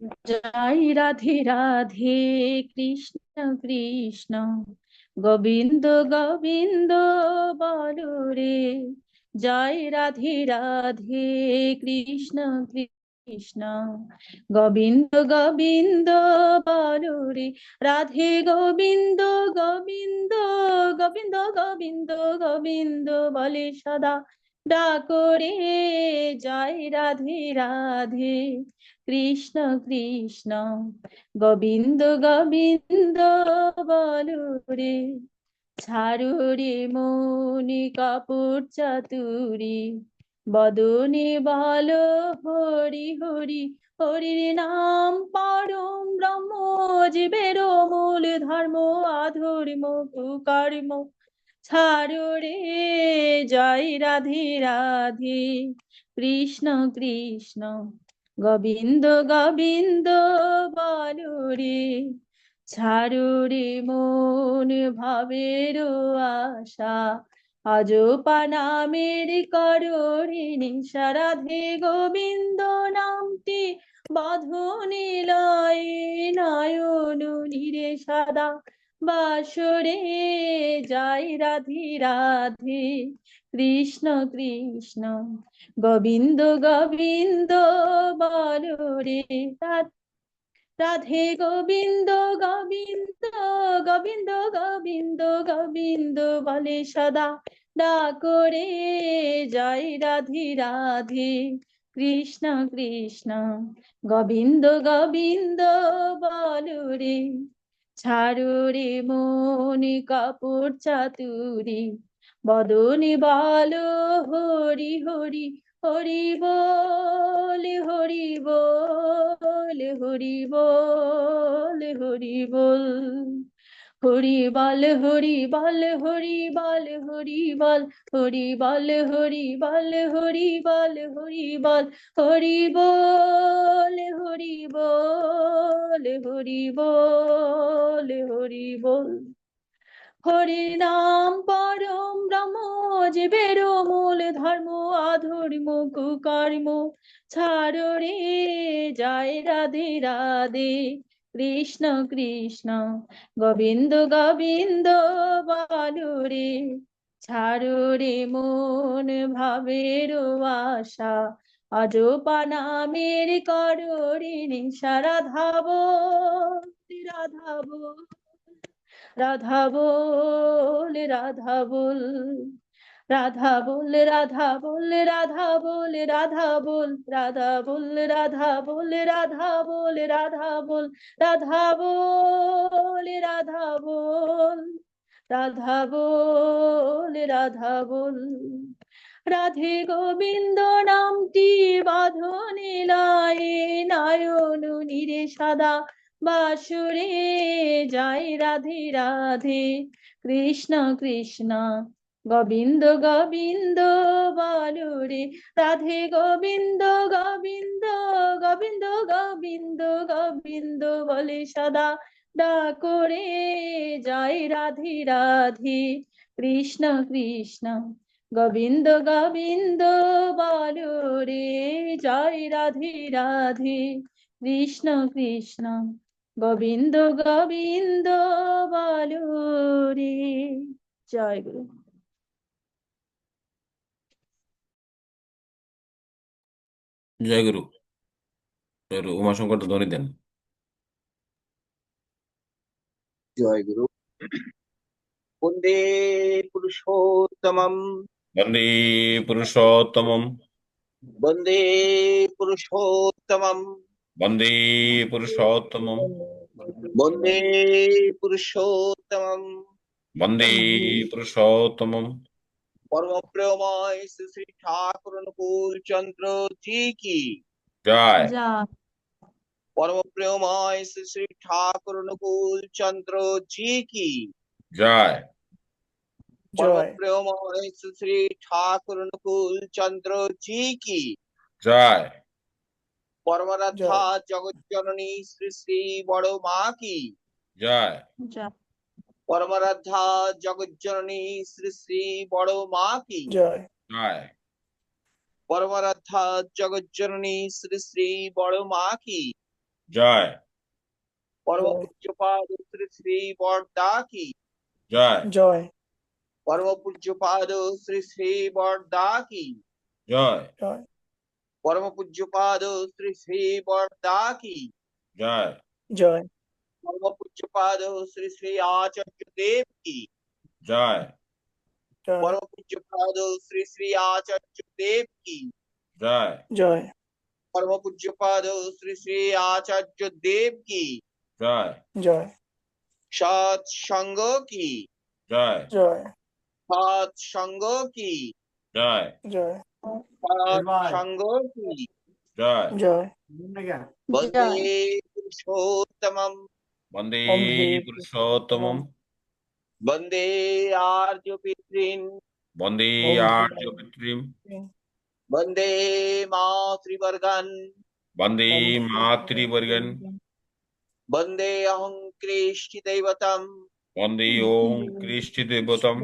জয় রাধে রাধে কৃষ্ণ কৃষ্ণ। গোবিন্দ গোবিন্দ বলো রে। জয় রাধে রাধে কৃষ্ণ কৃষ্ণ। গোবিন্দ গোবিন্দ বলো রে। রাধে গোবিন্দ গোবিন্দ গোবিন্দ গোবিন্দ গোবিন্দ বলে সদা ডাকরে জয় রাধে রাধে কৃষ্ণ কৃষ্ণ, গোবিন্দ গোবিন্দ বলো রে ছাড়ু রে মনি কাপুর চাতুরি, বদনে, বলো, হরি হরি, হরির নাম পরম ব্রহ্ম জীবের মূল ধর্ম আধর্ম কুকর্ম ছাড়ো রে জয় রাধে রাধে, কৃষ্ণ কৃষ্ণ। গোবিন্দ গোবিন্দ বলো রে ছাড়ো রে মন ভাবের আশা। আজ পানামের করণিনী সারাধে গোবিন্দ, নামটি বাঁধনে লয় নয়ন নিরে সাদা। বাসরে জয় রাধে রাধে, কৃষ্ণ কৃষ্ণ, গোবিন্দ গোবিন্দ বলো রে রাধে গোবিন্দ গোবিন্দ গোবিন্দ গোবিন্দ গোবিন্দ বলে সদা ডাকরে জয় রাধে রাধে, কৃষ্ণ কৃষ্ণ, গোবিন্দ গোবিন্দ বলো রে ছাড়ো মনি কাপড় চাতুরি, বদনে বালো হরি হরি হরি বল হরি বল হরি বল হরি বল। হরি বল হরি বল হরি বল হরি বল হরি বল হরি বল হরি বল হরি বল হরি বল হরি বল হরি বল হরি বল। হরি নাম পরম ব্রহ্ম জীবের মূল ধর্ম আধর্ম কুকর্ম, ছাড়ো রে, যায় রাধে রাধে। কৃষ্ণ কৃষ্ণ, গোবিন্দ গোবিন্দ বালুরে ছাড়ো রে মন ভাবের আশা, অজপা নামের করি নিশা রাধাব রাধাব রাধাবল রাধাবল রাধা বল রাধা বল রাধা বল রাধা বল রাধা বল রাধা বল রাধা বল রাধা বল রাধা বল রাধা বল রাধা বল রাধা বল রাধে গোবিন্দ নামটি বাঁধনে লায়ে নায়ন নিরে সাদা বাসুরে জয় রাধে রাধে কৃষ্ণ কৃষ্ণ গোবিন্দ গোবিন্দ বলুরে, রাধে গোবিন্দ গোবিন্দ গোবিন্দ গোবিন্দ গোবিন্দ বলে সদা ডাকরে জয় রাধে রাধে, কৃষ্ণ কৃষ্ণ, গোবিন্দ গোবিন্দ বলুরে। জয় রাধে রাধে, কৃষ্ণ কৃষ্ণ, গোবিন্দ গোবিন্দ বলো রে জয় গুরু। জয় গুরু জয় গুরু উমাশঙ্কর ধ্বনি দেন। জয় গুরু বন্দে পুরুষোত্তমম। বন্দে পুরুষোত্তমম। বন্দে পুরুষোত্তমম। বন্দে পুরুষোত্তমম। বন্দে পুরুষোত্তমম। বন্দে পুরুষোত্তমম। পরম প্রেমময় শ্রী শ্রী ঠাকুর অনুকূল চন্দ্র জি কি? জয়। যা পরম প্রেমময় শ্রী শ্রী ঠাকুর অনুকূল চন্দ্র জি কি? জয়। পরম শ্রী শ্রী ঠাকুর অনুকূল চন্দ্র জি কি? জয়। পরমারাধ্যা জগৎ জননী শ্রী শ্রী বড় মা কি? জয়। যা পরমারাধ্যা জগৎ জননী শ্রী শ্রী বড় মা কি? জয়। জয়। পরমারাধ্যা জগৎ শ্রী শ্রী বড় মা কি? জয়। পরম পূজ্যপাদ শ্রী শ্রী বর্দা কি? জয়। জয়। পরম পূজ্যপাদ শ্রী শ্রী বর্দা কি? জয়। জয়। পরম পূজ্যপাদ শ্রী শ্রী বর্দা কি? জয়। জয়। পরম পূজ্যপাদ শ্রী শ্রী আচার্য দেব কি জয় জয় পরম পূজ্যপাদ শ্রী শ্রী আচার্য দেব কি জয় জয় পরম পূজ্যপাদ শ্রী শ্রী আচার্য দেব কি জয় জয় সৎসঙ্গ কি জয় জয় সৎসঙ্গ কি জয় জয় সৎসঙ্গ কি জয় জয় বন্দে পুরুষোত্তমম বন্দে বন্দে পুরুষোত্তমম বন্দে আর্য পিতৃন বন্দে বন্দে আর্য পিতৃম বন্দে মাতৃবর্গান বন্দে মাতৃবর্গন বন্দে অহং কৃষ্টি দৈবতম বন্দে ওম কৃষ্টি দেবতম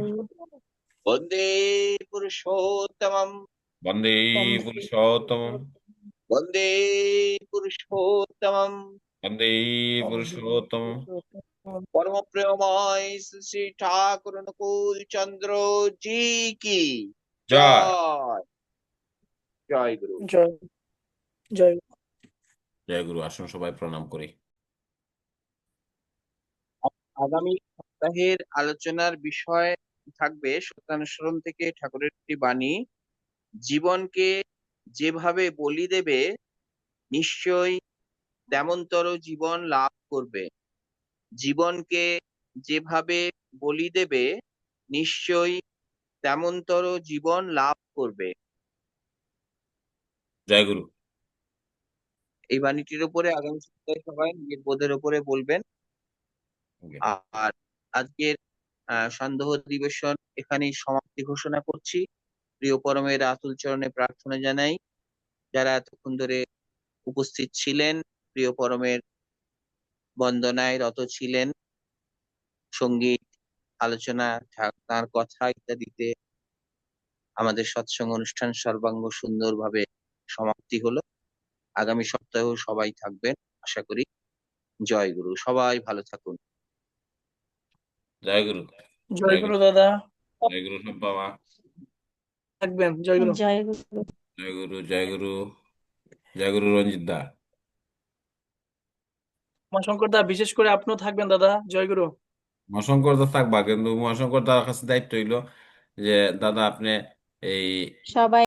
বন্দে পুরুষোত্তমম বন্দে পুরুষোত্তমম বন্দে পুরুষোত্তমম বন্দে পুরুষোত্তমম পরম প্রেমময় শ্রী শ্রী ঠাকুর অনুকূল চন্দ্র জি কি জয় গুরু জয় জয় জয় গুরু আসুন সবাই প্রণাম করি। আগামী সপ্তাহের আলোচনার বিষয় থাকবে সত্যানুসরণ থেকে ঠাকুরের একটি বাণী। জীবনকে যেভাবে বলি দেবে নিশ্চয়ই তেমনতর জীবন লাভ করবে। জীবনকে যেভাবে বলি দেবে নিশ্চয়ই তেমনতর জীবন লাভ করবে। জয় গুরু এই বাণীটির উপরে আগামী সপ্তাহে সবাই নিজের বোধের উপরে বলবেন। আর আজকের সন্দেহ অধিবেশন এখানেই সমাপ্তি ঘোষণা করছি। প্রিয় পরমের আতুল চরণে প্রার্থনা জানাই। যারা এতক্ষণ ধরে উপস্থিত ছিলেন প্রিয় পরমের বন্দনায় রত ছিলেন। সংগীত আলোচনা তার কথা ইত্যাদিতে আমাদের সৎসঙ্গ অনুষ্ঠান সর্বাঙ্গ সুন্দরভাবে সমাপ্তি হলো। আগামী সপ্তাহেও সবাই থাকবেন আশা করি। জয় গুরু সবাই ভালো থাকুন। জয় গুরু। জয় গুরু দাদা। জয় গুরু সব বাবা থাকবেন জয় গুরু। জয় গুরু। জয় গুরু জয় গুরু। জয় গুরু রঞ্জিত দা। উমাশঙ্কর দা বিশেষ করে আপনিও থাকবেন দাদা। জয় গুরু। মহাশঙ্কর দা থাকবা কিন্তু মহাশঙ্কর দার কাছে দায়িত্ব হইল যে দাদা আপনি এই সবাই